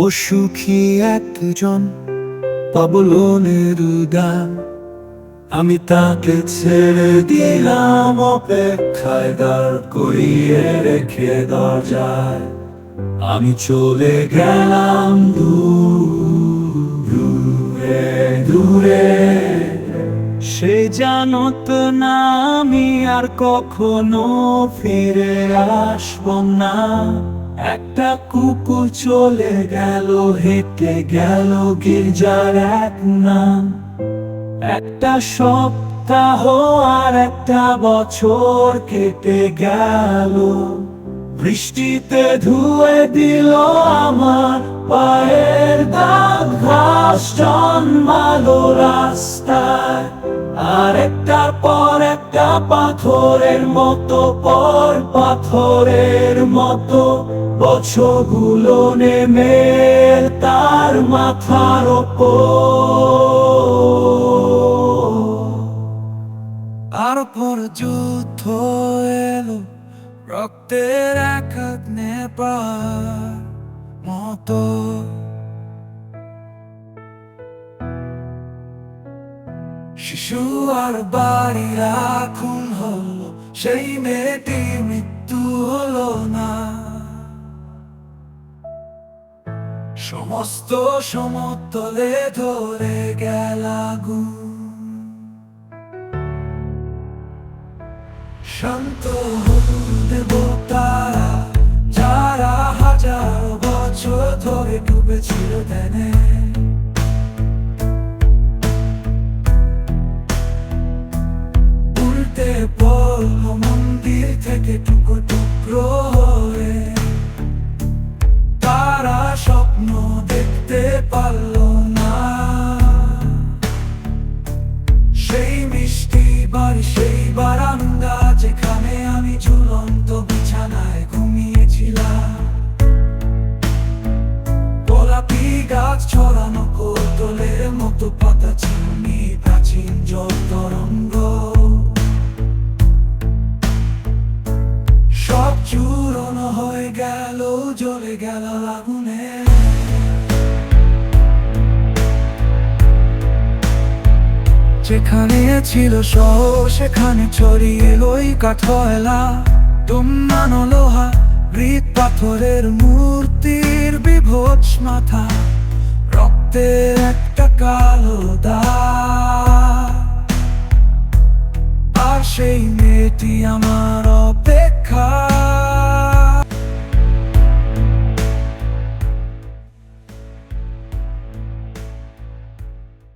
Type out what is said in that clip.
ও সুখী একজন পাবলনের গান আমি তাকে ছেড়ে দিলাম, অপেক্ষায় দাঁড় করিয়ে রেখে দরজায়। আমি চলে গেলাম দূরে দূরে। সে জানত না আমি আর কখনো ফিরে আসব না। একটা কুকুর চলে গেল, হেঁটে গেল গির্জার এক নাম। একটা সপ্তাহ আর একটা বছর কেটে গেল। বৃষ্টিতে ধুয়ে দিল আমার পায়ের দাগ, ঘাস জন্মালো রাস্তায়। আর একটার পর একটা পাথরের মতো, পর পাথরের মতো বছরগুলো নেমে তার মাথার ওপর। তারপর যুদ্ধ এলো, রক্তের এক হাত নেবার মতো। শিশু আর বাড়ির আগুন হলো, সেই মেয়েটি মৃত্যু হলো না। সমস্ত সমতলে ধরে গেল আগুন। শান্ত দেবতারা যারা হাজার বছর ধরে ডুবেছিল দেনে উল্টে পড়ল মন্দির থেকে টুকরো পাতা চিনি প্রাচীন জল তরঙ্গ। সব চূরণ হয়ে গেল, জ্বলে গেল আগুনে। যেখানে ছিল শহর, সেখানে ছড়িয়ে ওই কাঠয়লা তোমানো লোহা হৃদ পাথরের মূর্তির বিভোজ মাথা। রক্তের একটা কালো দাগ আর সেই মেয়েটি আমার